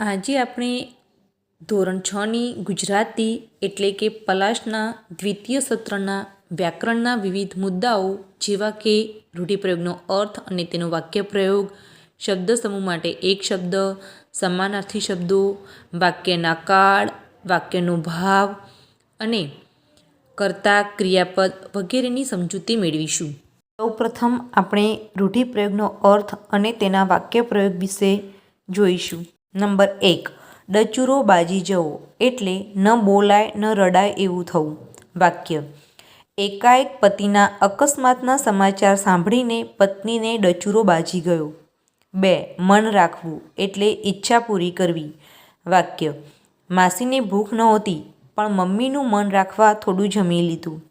આજે આપણે ધોરણ છની ગુજરાતી એટલે કે પલાશના દ્વિતીય સત્રના વ્યાકરણના વિવિધ મુદ્દાઓ જેવા કે રૂઢિપ્રયોગનો અર્થ અને તેનો વાક્યપ્રયોગ, શબ્દ સમૂહ માટે એક શબ્દ, સમાનાર્થી શબ્દો, વાક્યના કાળ વાક્યનો ભાવ અને કર્તા ક્રિયાપદ વગેરેની સમજૂતી મેળવીશું. સૌપ્રથમ આપણે રૂઢિપ્રયોગનો અર્થ અને તેના વાક્યપ્રયોગ વિશે જોઈશું. નંબર એક, ડચુરો બાજી જવો એટલે ન બોલાય, ન રડાય એવું થવું. વાક્ય, એકાએક પતિના અકસ્માતના સમાચાર સાંભળીને પત્નીને ડચુરો બાજી ગયો. બે, મન રાખવું એટલે ઈચ્છા પૂરી કરવી. વાક્ય, માસીને ભૂખ નહોતી, પણ મમ્મીનું મન રાખવા થોડું જમી લીધું.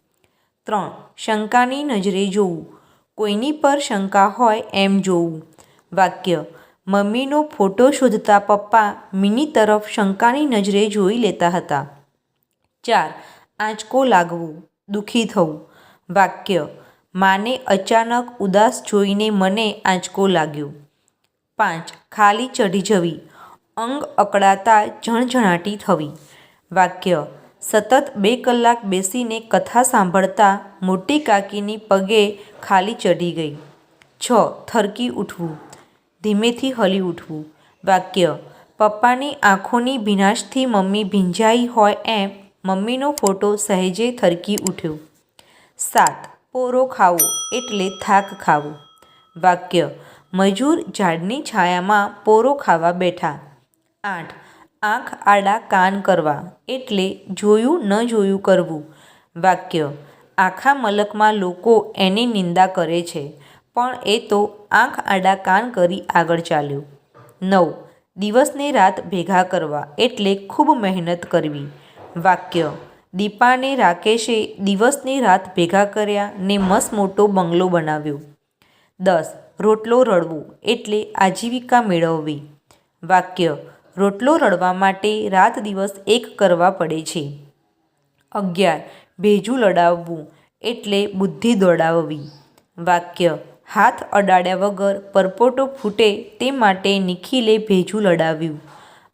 ત્રણ, શંકાની નજરે જોવું. કોઈની પર શંકા હોય એમ જોવું. વાક્ય મમ્મીનો ફોટો શોધતા પપ્પા મિની તરફ શંકાની નજરે જોઈ લેતા હતા. ચાર, આંચકો લાગવું, દુઃખી થવું. વાક્ય, માને અચાનક ઉદાસ જોઈને મને આંચકો લાગ્યો. પાંચ, ખાલી ચઢી જવી. અંગ અકળાતા ઝણઝણાટી થવી. વાક્ય, સતત બે કલાક બેસીને કથા સાંભળતા મોટી કાકીની પગે ખાલી ચઢી ગઈ. છ, થરકી ઉઠવું. ધીમેથી હલી ઉઠવું. વાક્ય, પપ્પાની આંખોની ભીનાશથી મમ્મી ભીંજાઈ હોય એમ મમ્મીનો ફોટો સહેજે થરકી ઉઠ્યો. સાત, પોરો ખાવો એટલે થાક ખાવો. વાક્ય, મજૂર ઝાડની છાયામાં પોરો ખાવા બેઠા. આઠ, આંખ આડા કાન કરવા એટલે જોયું ન જોયું કરવું. વાક્ય, આખા મલકમાં લોકો એની નિંદા કરે છે. પણ એ તો આંખ આડા કાન કરી આગળ ચાલ્યો. નવ. દિવસને રાત ભેગા કરવા એટલે ખૂબ મહેનત કરવી. વાક્ય. દીપાને રાકેશે દિવસની રાત ભેગા કર્યા ને મસ્ત મોટો બંગલો બનાવ્યો. દસ. રોટલો રડવો એટલે આજીવિકા મેળવવી. વાક્ય. રોટલો રડવા માટે રાત દિવસ એક કરવા પડે છે. અગિયાર. ભેજું લડાવવું એટલે બુદ્ધિ દોડાવવી. વાક્ય. હાથ અડાડ્યા વગર પરપોટો ફૂટે તે માટે નિખિલે ભેજું લડાવ્યું.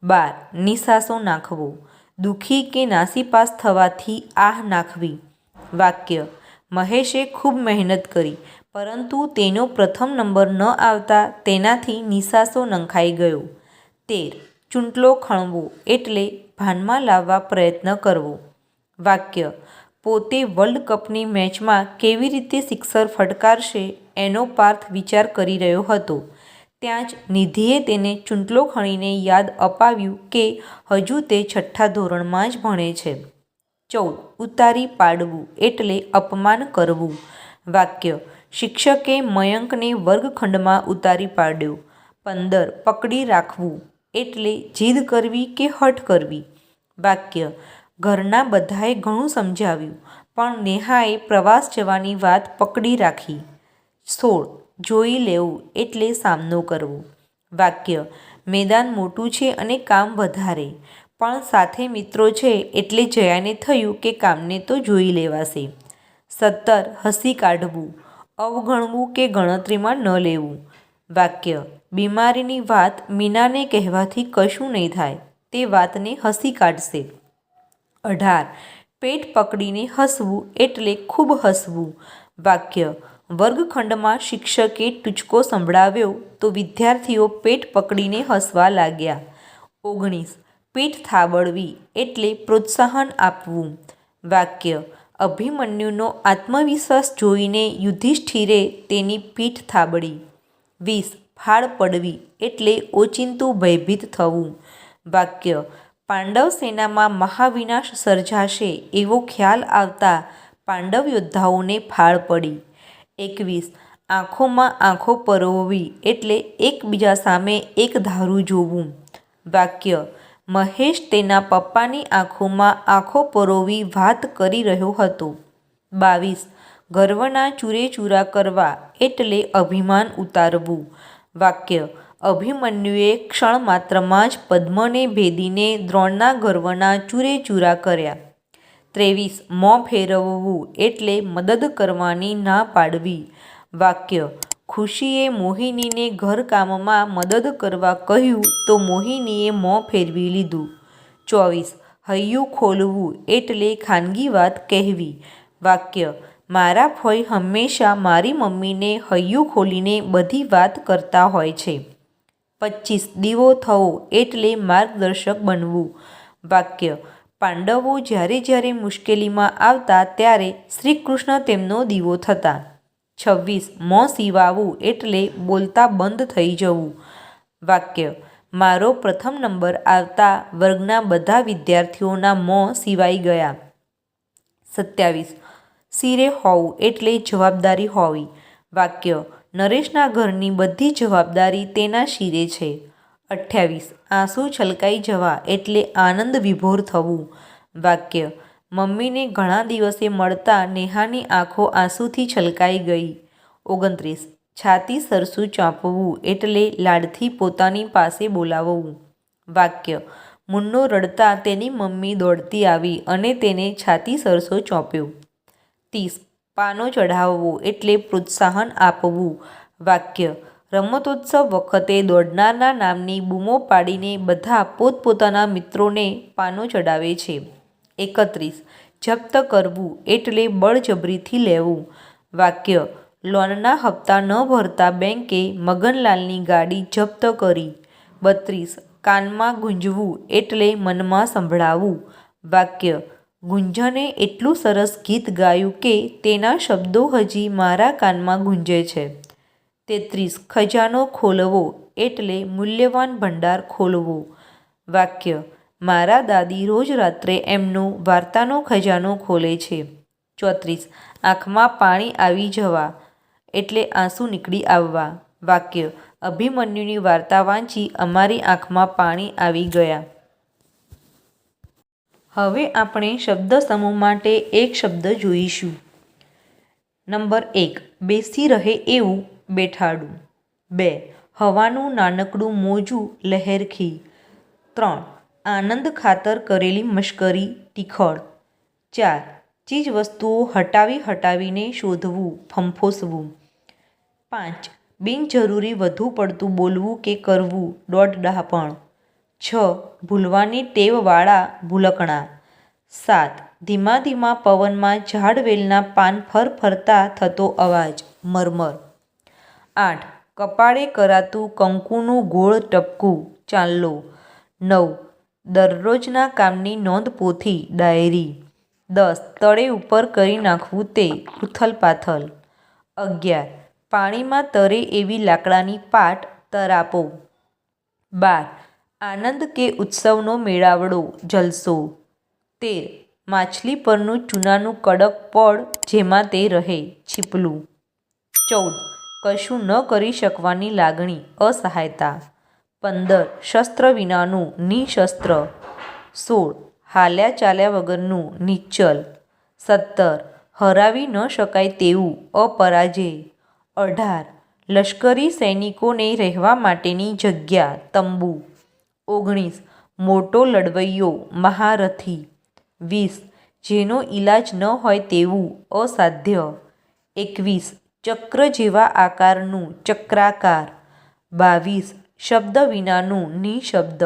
બાર નિસાસો નાખવો. દુઃખી કે નાસીપાસ થવાથી આહ નાખવી. વાક્ય, મહેશે ખૂબ મહેનત કરી, પરંતુ તેનો પ્રથમ નંબર ન આવતા તેનાથી નિસાસો નંખાઈ ગયો. તેર, ચૂંટલો ખણવો એટલે ભાનમાં લાવવા પ્રયત્ન કરવો. વાક્ય, પોતે વર્લ્ડ કપની મેચમાં કેવી રીતે સિક્સર ફટકારશે એનો પાર્થ વિચાર કરી રહ્યો હતો. ત્યાં જ નિધિએ તેને ચૂંટલો ખણીને યાદ અપાવ્યું કે હજુ તે છઠ્ઠા ધોરણમાં જ ભણે છે. ચૌદ. ઉતારી પાડવું એટલે અપમાન કરવું. વાક્ય. શિક્ષકે મયંકને વર્ગખંડમાં ઉતારી પાડ્યો. પંદર. પકડી રાખવું એટલે જીદ કરવી કે હઠ કરવી? વાક્ય. ઘરના બધાએ ઘણું સમજાવ્યું, પણ નેહાએ પ્રવાસ જવાની વાત પકડી રાખી. સોળ જોઈ લેવું એટલે સામનો કરવો. વાક્ય, મેદાન મોટું છે અને કામ વધારે. પણ સાથે મિત્રો છે એટલે જયાને થયું કે કામને તો જોઈ લેવાશે. સત્તર, હસી કાઢવું, અવગણવું કે ગણતરીમાં ન લેવું. વાક્ય, બીમારીની વાત મીનાને કહેવાથી કશું નહીં થાય, તે વાતને હસી કાઢશે. અઢાર, પેટ પકડીને હસવું એટલે ખૂબ હસવું. વાક્ય વર્ગખંડમાં શિક્ષકે ટૂચકો સંભળાવ્યો તો વિદ્યાર્થીઓ પેટ પકડીને હસવા લાગ્યા. ઓગણીસ પીઠ થાબડવી એટલે પ્રોત્સાહન આપવું. વાક્ય. અભિમન્યુનો આત્મવિશ્વાસ જોઈને યુધિષ્ઠિરે તેની પીઠ થાબડી. વીસ ફાળ પડવી એટલે ઓચિંતું ભયભીત થવું. વાક્ય. પાંડવ સેનામાં મહાવિનાશ સર્જાશે એવો ખ્યાલ આવતા પાંડવ યોદ્ધાઓને ફાળ પડી. એકવીસ. આંખોમાં આંખો પરોવવી એટલે એકબીજા સામે એક ધારું જોવું. વાક્ય, મહેશ તેના પપ્પાની આંખોમાં આંખો પરોવી વાત કરી રહ્યો હતો. બાવીસ. ગર્વના ચૂરેચૂરા કરવા એટલે અભિમાન ઉતારવું. વાક્ય, અભિમન્યુએ ક્ષણ માત્રમાં જ પદ્મને ભેદીને દ્રોણના ગર્વના ચૂરેચૂરા કર્યા. ત્રેવીસ મોં ફેરવવું એટલે મદદ કરવાની ના પાડવી. વાક્ય, ખુશીએ મોહિનીને ઘરકામમાં મદદ કરવા કહ્યું તો મોહિનીએ મોં ફેરવી લીધું. ચોવીસ, હૈયું ખોલવું એટલે ખાનગી વાત કહેવી. વાક્ય, મારા ફોઈ હંમેશા મારી મમ્મીને હૈયું ખોલીને બધી વાત કરતા હોય છે. પચીસ, દીવો થવો એટલે માર્ગદર્શક બનવું. વાક્ય પાંડવો જ્યારે જ્યારે મુશ્કેલીમાં આવતા ત્યારે શ્રી કૃષ્ણ તેમનો દીવો થતા. છવ્વીસ, મોં સિવાવું એટલે બોલતા બંધ થઈ જવું. વાક્ય, મારો પ્રથમ નંબર આવતા વર્ગના બધા વિદ્યાર્થીઓના મોં સિવાઈ ગયા. સત્યાવીસ, સિરે હોવું એટલે જવાબદારી હોવી. વાક્ય, નરેશના ઘરની બધી જવાબદારી તેના શિરે છે. અઠ્યાવીસ. આંસુ છલકાઈ જવા એટલે આનંદ વિભોર થવું. વાક્ય, મમ્મીને ઘણા દિવસે મળતા નેહાની આંખો આંસુથી છલકાઈ ગઈ. ઓગણત્રીસ. છાતી સરસું ચાંપવું એટલે લાડથી પોતાની પાસે બોલાવવું. વાક્ય, મુન્નો રડતા તેની મમ્મી દોડતી આવી અને તેને છાતી સરસો ચોંપ્યો. ત્રીસ. પાનો ચઢાવવો એટલે પ્રોત્સાહન આપવું. વાક્ય રમતોત્સવ વખતે દોડનારના નામની બૂમો પાડીને બધા પોતપોતાના મિત્રોને પાનો ચડાવે છે. એકત્રીસ, જપ્ત કરવું એટલે બળજબરીથી લેવું. વાક્ય, લોનના હપ્તા ન ભરતા બેંકે મગનલાલની ગાડી જપ્ત કરી. બત્રીસ, કાનમાં ગુંજવું એટલે મનમાં સંભળાવું. વાક્ય, ગુંજને એટલું સરસ ગીત ગાયું કે તેના શબ્દો હજી મારા કાનમાં ગુંજે છે. તેત્રીસ, ખજાનો ખોલવો એટલે મૂલ્યવાન ભંડાર ખોલવો. વાક્ય, મારા દાદી રોજ રાત્રે એમનો વાર્તાનો ખજાનો ખોલે છે. ચોત્રીસ, આંખમાં પાણી આવી જવા એટલે આંસુ નીકળી આવવા. વાક્ય, અભિમન્યુની વાર્તા વાંચી અમારી આંખમાં પાણી આવી ગયા. હવે આપણે શબ્દ સમૂહ માટે એક શબ્દ જોઈશું. નંબર એક, બેસી રહે એવું બેઠાડું. બે, હવાનું નાનકડું મોજું લહેરખી ત્રણ, આનંદ ખાતર કરેલી મશ્કરી ટીખળ. ચાર ચીજવસ્તુઓ હટાવી હટાવીને શોધવું, ફંફોસવું. પાંચ, બિનજરૂરી વધુ પડતું બોલવું કે કરવું, દોઢ ડહાપણ. છ, ભૂલવાની ટેવવાળા ભૂલકણા. સાત, ધીમા ધીમા પવનમાં ઝાડવેલના પાન ફરફરતા થતો અવાજ, મરમર. આઠ. કપાળે કરાતું કંકુનું ગોળ ટપકું ચાંદલો. નવ. દરરોજના કામની નોંધપોથી ડાયરી. દસ. તળે ઉપર કરી નાખવું તે ઉથલપાથલ. અગિયાર. પાણીમાં તરે એવી લાકડાની પાટ તરાપો બાર. આનંદ કે ઉત્સવનો મેળાવડો જલસો. તેર. માછલી પરનું ચૂનાનું કડક પડ જેમાં તે રહે છીપલું. ચૌદ. કશું ન કરી શકવાની લાગણી, અસહાયતા. પંદર, શસ્ત્ર વિનાનું નિશસ્ત્ર. સોળ, હાલ્યા ચાલ્યા વગરનું નિચ્ચલ સત્તર, હરાવી ન શકાય તેવું અપરાજેય અઢાર, લશ્કરી સૈનિકોને રહેવા માટેની જગ્યા, તંબુ. ઓગણીસ, મોટો લડવૈયો, મહારથી. વીસ, જેનો ઈલાજ ન હોય તેવું અસાધ્ય. એકવીસ ચક્ર જેવા આકારનું ચક્રાકાર. બાવીસ શબ્દ વિનાનું નિશબ્દ.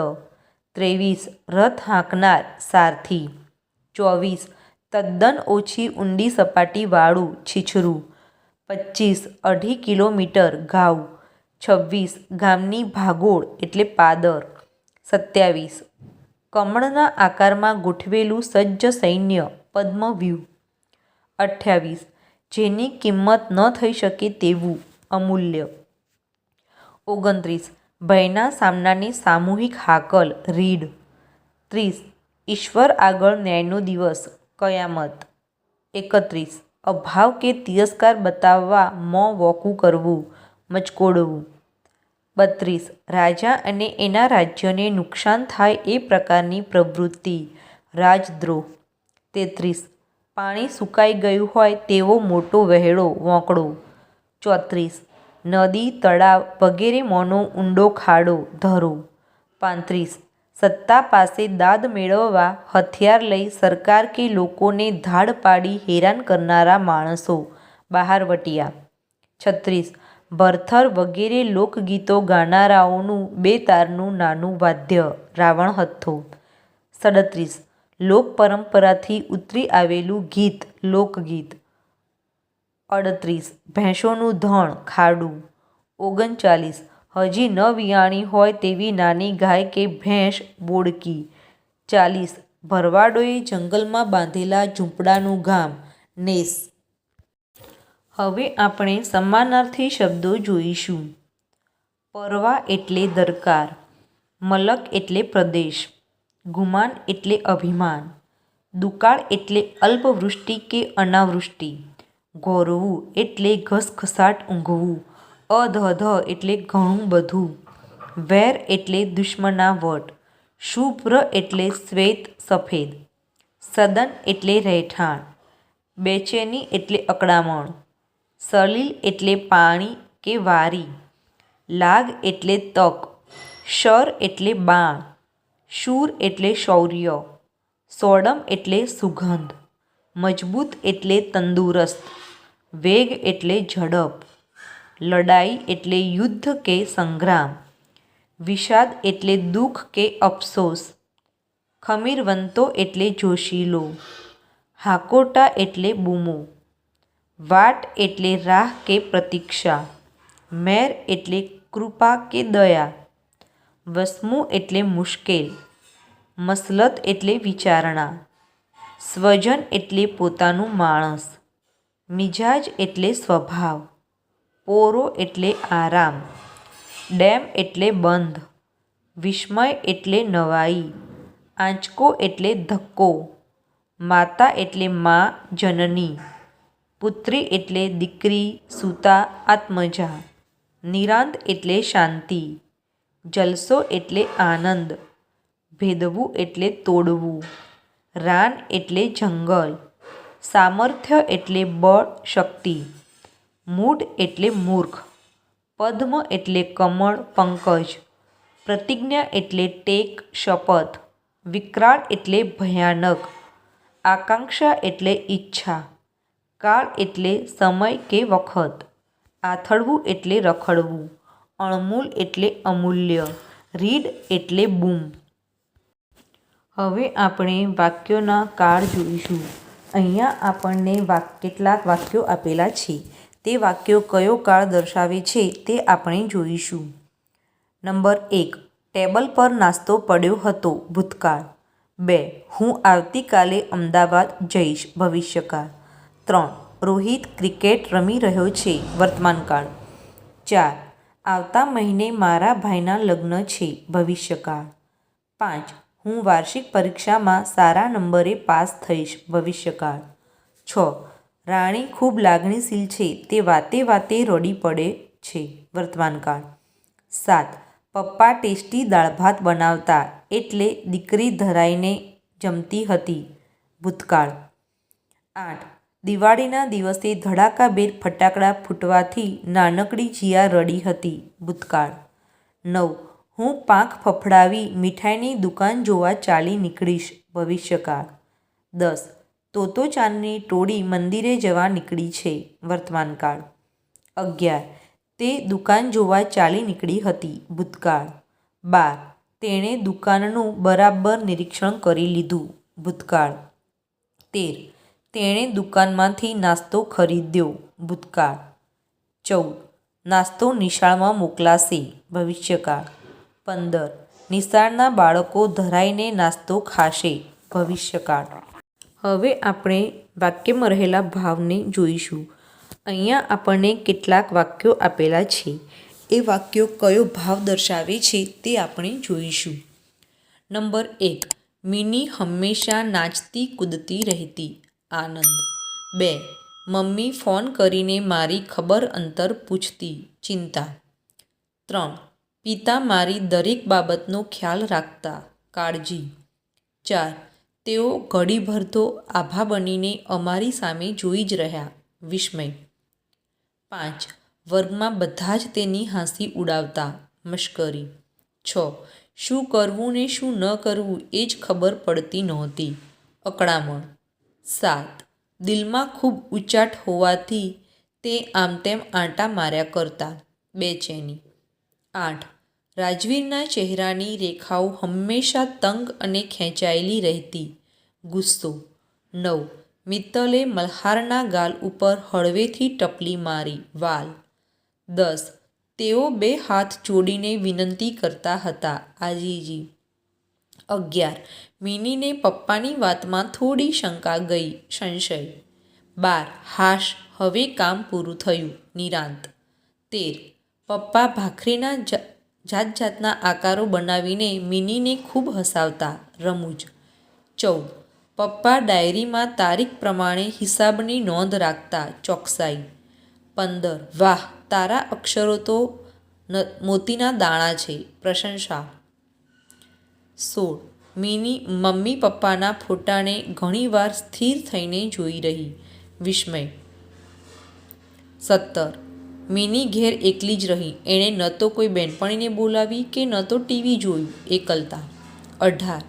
ત્રેવીસ રથ હાંકનાર સારથી. ચોવીસ તદ્દન ઓછી ઊંડી સપાટીવાળું છીછરું. પચીસ અઢી કિલોમીટર ઘાવ. છવ્વીસ ગામની ભાગોળ એટલે પાદર. સત્યાવીસ કમળના આકારમાં ગોઠવેલું સજ્જ સૈન્ય, પદ્મવ્યૂહ. અઠ્યાવીસ જેની કિંમત ન થઈ શકે તેવું અમૂલ્ય. ઓગણત્રીસ. ભયના સામનાની સામૂહિક હાકલ. રીડ. ત્રીસ. ઈશ્વર આગળ ન્યાયનો દિવસ. કયામત. એકત્રીસ. અભાવ કે તિરસ્કાર બતાવવા મોં વોકું કરવું. મચકોડવું. બત્રીસ. રાજા અને એના રાજ્યને નુકસાન થાય એ પ્રકારની પ્રવૃત્તિ. રાજદ્રોહ. તેત્રીસ. પાણી સુકાઈ ગયું હોય તેવો મોટો વહેડો વોંકળો. ચોત્રીસ. નદી, તળાવ વગેરે મોનો ઊંડો ખાડો ધરો. પાંત્રીસ. સત્તા પાસે દાદ મેળવવા હથિયાર લઈ સરકાર કે લોકોને ધાડ પાડી હેરાન કરનારા માણસો. બહારવટિયા છત્રીસ. ભરથર વગેરે લોકગીતો ગાનારાઓનું બે તારનું નાનું વાદ્ય, રાવણ હથ્થો. સડત્રીસ. લોક પરંપરાથી ઉતરી આવેલું ગીત, લોકગીત. અડત્રીસ, ભેંસોનું ધણ, ખાડું. ઓગણચાલીસ, હજી ન વિયાણી હોય તેવી નાની ગાય કે ભેંસ બોડકી. ચાલીસ, ભરવાડોએ જંગલમાં બાંધેલા ઝૂંપડાનું ગામ, નેસ. હવે આપણે સમાનાર્થી શબ્દો જોઈશું. પરવા એટલે દરકાર, મલક એટલે પ્રદેશ. ગુમાન એટલે અભિમાન, દુકાળ એટલે અલ્પવૃષ્ટિ કે અનાવૃષ્ટિ, ગોરવું એટલે ઘસઘસાટ ઊંઘવું અધધ એટલે ઘણું બધું, વેર એટલે દુશ્મનાવટ શુભ્ર એટલે શ્વેત સફેદ, સદન એટલે રહેઠાણ, બેચેની એટલે અકળામણ સલીલ એટલે પાણી કે વારી, લાગ એટલે તક, શર એટલે બાણ શૂર એટલે શૌર્ય, સોડમ એટલે સુગંધ, મજબૂત એટલે તંદુરસ્ત, વેગ એટલે ઝડપ, લડાઈ એટલે યુદ્ધ કે સંગ્રામ, વિષાદ એટલે દુઃખ કે અફસોસ, ખમીરવંતો એટલે જોશીલો, હાકોટા એટલે બૂમો, વાટ એટલે રાહ કે પ્રતીક્ષા, મેર એટલે કૃપા કે દયા વસમું એટલે મુશ્કેલ, મસલત એટલે વિચારણા, સ્વજન એટલે પોતાનું માણસ, મિજાજ એટલે સ્વભાવ, પોરો એટલે આરામ, ડેમ એટલે બંધ, વિસ્મય એટલે નવાઈ, આંચકો એટલે ધક્કો, માતા એટલે મા જનની, પુત્રી એટલે દીકરી સૂતા આત્મજા, નિરાંત એટલે શાંતિ. જલસો એટલે આનંદ, ભેદવું એટલે તોડવું, રાન એટલે જંગલ, સામર્થ્ય એટલે બળ, શક્તિ, મૂઢ એટલે મૂર્ખ, પદ્મ એટલે કમળ, પંકજ, પ્રતિજ્ઞા એટલે ટેક, શપથ, વિકરાળ એટલે ભયાનક, આકાંક્ષા એટલે ઈચ્છા, કાળ એટલે સમય કે વખત આથડવું એટલે રખડવું. અણમૂલ એટલે અમૂલ્ય, રીડ એટલે બૂમ. હવે આપણે વાક્યોના કાળ જોઈશું. અહીંયા આપણને વાક, કેટલાક વાક્યો આપેલા છે. તે વાક્યો કયો કાળ દર્શાવે છે તે આપણે જોઈશું. નંબર એક, ટેબલ પર નાસ્તો પડ્યો હતો ભૂતકાળ. બે, હું આવતીકાલે અમદાવાદ જઈશ ભવિષ્યકાળ. ત્રણ, રોહિત ક્રિકેટ રમી રહ્યો છે વર્તમાનકાળ. ચાર આવતા મહિને મારા ભાઈના લગ્ન છે ભવિષ્યકાળ. પાંચ, હું વાર્ષિક પરીક્ષામાં સારા નંબરે પાસ થઈશ ભવિષ્યકાળ. છ, રાણી ખૂબ લાગણીશીલ છે, તે વાતે વાતે રડી પડે છે વર્તમાનકાળ. સાત, પપ્પા ટેસ્ટી દાળ ભાત બનાવતા એટલે દીકરી ધરાઈને જમતી હતી ભૂતકાળ. આઠ દિવાળીના દિવસે ધડાકાભેર ફટાકડા ફૂટવાથી નાનકડી જીયા રડી હતી ભૂતકાળ. નવ. હું પાંખ ફફડાવી મીઠાઈની દુકાન જોવા ચાલી નીકળીશ ભવિષ્યકાળ. દસ. તોતો ચાંદની ટોળી મંદિરે જવા નીકળી છે વર્તમાનકાળ. અગિયાર. તે દુકાન જોવા ચાલી નીકળી હતી ભૂતકાળ. બાર. તેણે દુકાનનું બરાબર નિરીક્ષણ કરી લીધું ભૂતકાળ. તેર. તેણે દુકાનમાંથી નાસ્તો ખરીદ્યો, ભૂતકાળ. ચૌદ. નાસ્તો નિશાળમાં મોકલાશે, ભવિષ્યકાળ. પંદર. નિશાળના બાળકો ધરાઈને નાસ્તો ખાશે, ભવિષ્યકાળ. હવે આપણે વાક્યમાં રહેલા ભાવને જોઈશું. અહીંયા આપણને કેટલાક વાક્યો આપેલા છે. એ વાક્યો કયો ભાવ દર્શાવે છે તે આપણે જોઈશું. નંબર એક. મિની હંમેશા નાચતી કૂદતી રહેતી. આનંદ. બે, મમ્મી ફોન કરીને મારી ખબર અંતર પૂછતી ચિંતા. ત્રણ, પિતા મારી દરેક બાબતનો ખ્યાલ રાખતા કાળજી. ચાર, તેઓ ઘડીભર તો આભા બનીને અમારી સામે જોઈ જ રહ્યા, વિસ્મય. પાંચ, વર્ગમાં બધા જ તેની હાંસી ઉડાવતા, મશ્કરી. છ, શું કરવું ને શું ન કરવું એ જ ખબર પડતી નહોતી. અકળામણ. સાત. દિલમાં ખૂબ ઉચાટ હોવાથી તે આમ તેમ આંટા માર્યા કરતા. બેચેની આઠ. રાજવીરના ચહેરાની રેખાઓ હંમેશા તંગ અને ખેંચાયેલી રહેતી. ગુસ્સો. નવ. મિત્તલે મલ્હારના ગાલ ઉપર હળવેથી ટપલી મારી વાલ. દસ. તેઓ બે હાથ જોડીને વિનંતી કરતા હતા, આજીજી અગિયાર. મિનીને પપ્પાની વાતમાં થોડી શંકા ગઈ, સંશય. બાર. હાશ, હવે કામ પૂરું થયું, નિરાંત. તેર. પપ્પા ભાખરીના જાત જાતના આકારો બનાવીને મિનીને ખૂબ હસાવતા, રમૂજ. ચૌદ. પપ્પા ડાયરીમાં તારીખ પ્રમાણે હિસાબની નોંધ રાખતા, ચોકસાઈ. પંદર. વાહ, તારા અક્ષરો તો મોતીના દાણા છે, પ્રશંસા. સોળ. મીની મમ્મી પપ્પાના ફોટાને ઘણીવાર સ્થિર થઈને જોઈ રહી. વિસ્મય. સત્તર. મીની ઘેર એકલી જ રહી. એણે ન તો કોઈ બહેનપણીને બોલાવી કે ન તો ટીવી જોયું એકલતા. અઢાર.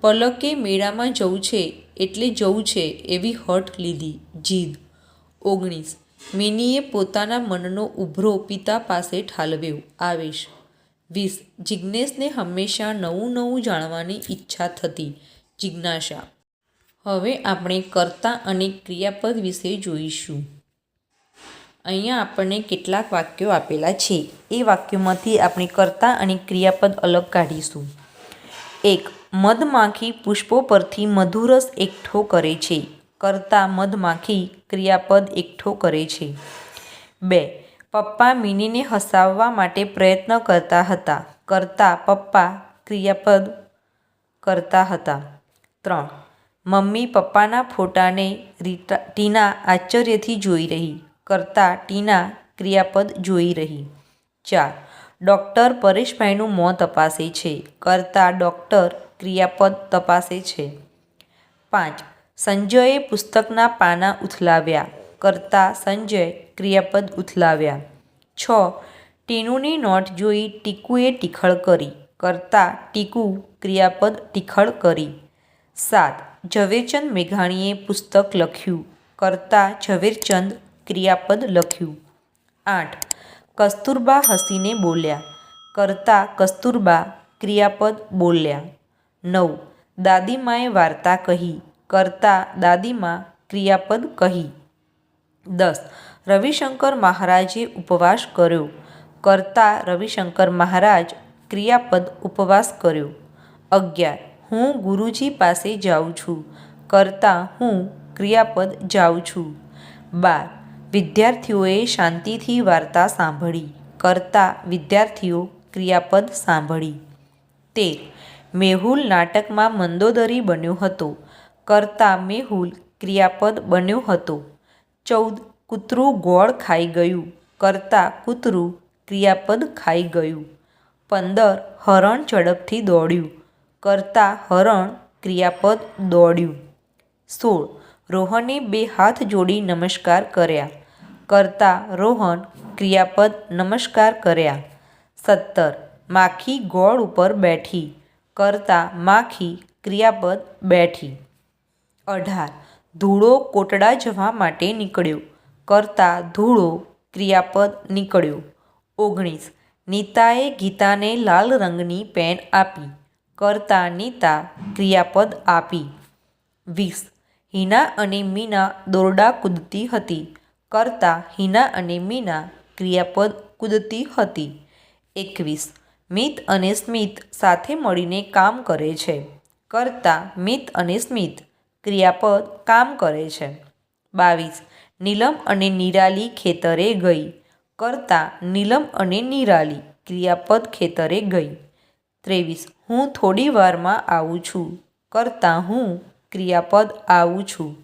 પલકે મેળામાં જવું છે એટલે જવું છે એવી હઠ લીધી. જીદ. ઓગણીસ. મિનીએ પોતાના મનનો ઉભરો પિતા પાસે ઠાલવ્યો. આવેશ. વીસ. જિજ્ઞેશને હંમેશા નવું નવું જાણવાની ઈચ્છા થતી. જિજ્ઞાસા. હવે આપણે કર્તા અને ક્રિયાપદ વિશે જોઈશું. અહીંયા આપણને કેટલાક વાક્યો આપેલા છે. એ વાક્યોમાંથી આપણે કર્તા અને ક્રિયાપદ અલગ કાઢીશું. એક, મધમાખી પુષ્પો પરથી મધુરસ એકઠો કરે છે. કર્તા મધમાખી ક્રિયાપદ એકઠો કરે છે. બે પપ્પા મિનીને હસાવવા માટે પ્રયત્ન કરતા હતા. કરતા પપ્પા ક્રિયાપદ કરતા હતા. ત્રણ. મમ્મી પપ્પાના ફોટાને રીટા, ટીના આશ્ચર્યથી જોઈ રહી. કરતા ટીના ક્રિયાપદ જોઈ રહી. ચાર. ડૉક્ટર પરેશભાઈનું મોં તપાસે છે. કરતા ડૉક્ટર ક્રિયાપદ તપાસે છે. પાંચ. સંજયે પુસ્તકના પાના ઉથલાવ્યા. કરતા સંજય ક્રિયાપદ ઉથલાવ્યા. છ. ટીનુની નોટ જોઈ ટીકુએ ટીખળ કરી. કરતા ટીકુ ક્રિયાપદ ટીખળ કરી. સાત. ઝવેરચંદ મેઘાણીએ પુસ્તક લખ્યું. કરતા ઝવેરચંદ ક્રિયાપદ લખ્યું. આઠ. કસ્તુરબા હસીને બોલ્યા. કરતા કસ્તુરબા ક્રિયાપદ બોલ્યા. નવ. દાદીમાએ વાર્તા કહી. કરતા દાદીમા ક્રિયાપદ કહી. દસ. રવિશંકર મહારાજે ઉપવાસ કર્યો. કરતા રવિશંકર મહારાજ ક્રિયાપદ ઉપવાસ કર્યો. અગિયાર. હું ગુરુજી પાસે જાઉં છું. કરતા હું ક્રિયાપદ જાઉં છું. બાર. વિદ્યાર્થીઓએ શાંતિથી વાર્તા સાંભળી. કરતા વિદ્યાર્થીઓ ક્રિયાપદ સાંભળી. તેર. મેહુલ નાટકમાં મંદોદરી બન્યો હતો. કરતા મેહુલ ક્રિયાપદ બન્યો હતો. ચૌદ કૂતરું ગોળ ખાઈ ગયું, કરતાં કૂતરું ક્રિયાપદ ખાઈ ગયું. પંદર હરણ ઝડપથી દોડ્યું, કરતાં હરણ ક્રિયાપદ દોડ્યું. સોળ રોહને બે હાથ જોડી નમસ્કાર કર્યા, કરતા રોહન ક્રિયાપદ નમસ્કાર કર્યા. સત્તર માખી ગોળ ઉપર બેઠી, કરતા માખી ક્રિયાપદ બેઠી. અઢાર ધૂળો કોટડા જવા માટે નીકળ્યો. કરતા ધૂળો ક્રિયાપદ નીકળ્યો. ઓગણીસ. નીતાએ ગીતાને લાલ રંગની પેન આપી. કરતા નીતા ક્રિયાપદ આપી. વીસ. હિના અને મીના દોરડા કૂદતી હતી. કરતા હિના અને મીના ક્રિયાપદ કૂદતી હતી. એકવીસ. મિત અને સ્મિત સાથે મળીને કામ કરે છે. કરતા મિત અને સ્મિત ક્રિયાપદ કામ કરે છે. બાવીસ. નીલમ અને નિરાલી ખેતરે ગઈ. કરતા, નીલમ અને નિરાલી ક્રિયાપદ ખેતરે ગઈ. ત્રેવીસ. હું થોડી વારમાં આવું છું. કરતા, હું ક્રિયાપદ આવું છું.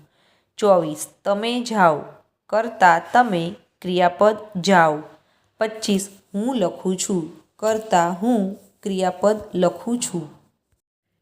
ચોવીસ. તમે જાઓ. કરતા, તમે ક્રિયાપદ જાઓ. પચીસ. હું લખું છું. કરતા, હું ક્રિયાપદ લખું છું.